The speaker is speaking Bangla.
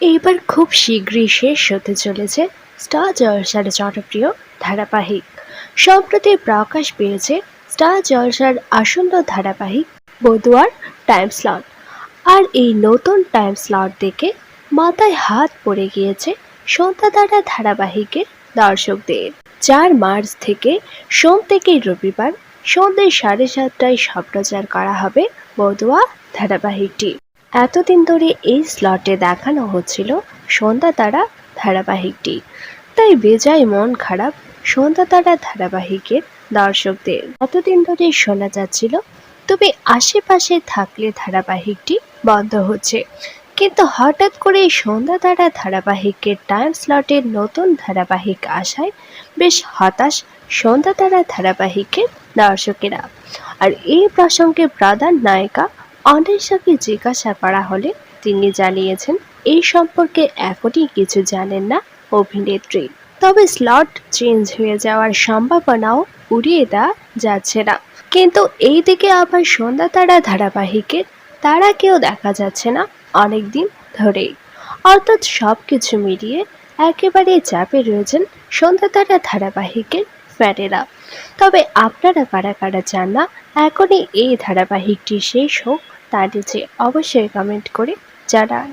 এইবার খুব শীঘ্রই শেষ হতে চলেছে স্টার জলসার জনপ্রিয় ধারাবাহিক। সম্প্রতি প্রকাশ পেয়েছে স্টার জলসার আসন্ন ধারাবাহিক বদুয়ার টাইম স্লট। আর এই নতুন টাইম স্লট দেখে মাথায় হাত পড়ে গিয়েছে সন্ধ্যাতারা ধারাবাহিকের দর্শকদের। চার মার্চ থেকে সোম থেকে রবিবার সন্ধ্যে সাড়ে সাতটায় সম্প্রচার করা হবে বদুয়া ধারাবাহিকটি। এতদিন ধরে এই স্লটে দেখানো হচ্ছিল সন্ধ্যা তারা ধারাবাহিকটি। তাই বেজায় মন খারাপ সন্ধ্যা তারা ধারাবাহিকের দর্শকদের। এতদিন ধরে শোনা যাচ্ছিল তবে আশেপাশে থাকলে ধারাবাহিকটি বন্ধ হচ্ছে। কিন্তু হঠাৎ করে সন্ধ্যা তারা ধারাবাহিকের টাইম স্লটের নতুন ধারাবাহিক আসায় বেশ হতাশ সন্ধ্যা তারা ধারাবাহিকের দর্শকেরা। আর এই প্রসঙ্গে প্রধান নায়িকা অনিশাকে জিজ্ঞাসা করা হলে তিনি জানিয়েছেন, এই সম্পর্কে এখনই কিছু জানেন না অভিনেত্রী। তবে স্লট চেঞ্জ হয়ে যাওয়ার সম্ভাবনাও উড়িয়ে দেওয়া যাচ্ছে না। কিন্তু এই দিকে আবার সন্ধ্যা তারা ধারাবাহিকের তারা কেউ দেখা যাচ্ছে না অনেক দিন ধরেই। অর্থাৎ সব কিছু মিলিয়ে একেবারে চাপে রয়েছেন সন্ধ্যা তারা ধারাবাহিকের ফ্যানেরা। তবে আপনারা কারা কারা চান না, এখনই এই ধারাবাহিকটি শেষ হোক তা নিচে অবশ্যই কমেন্ট করে জানান।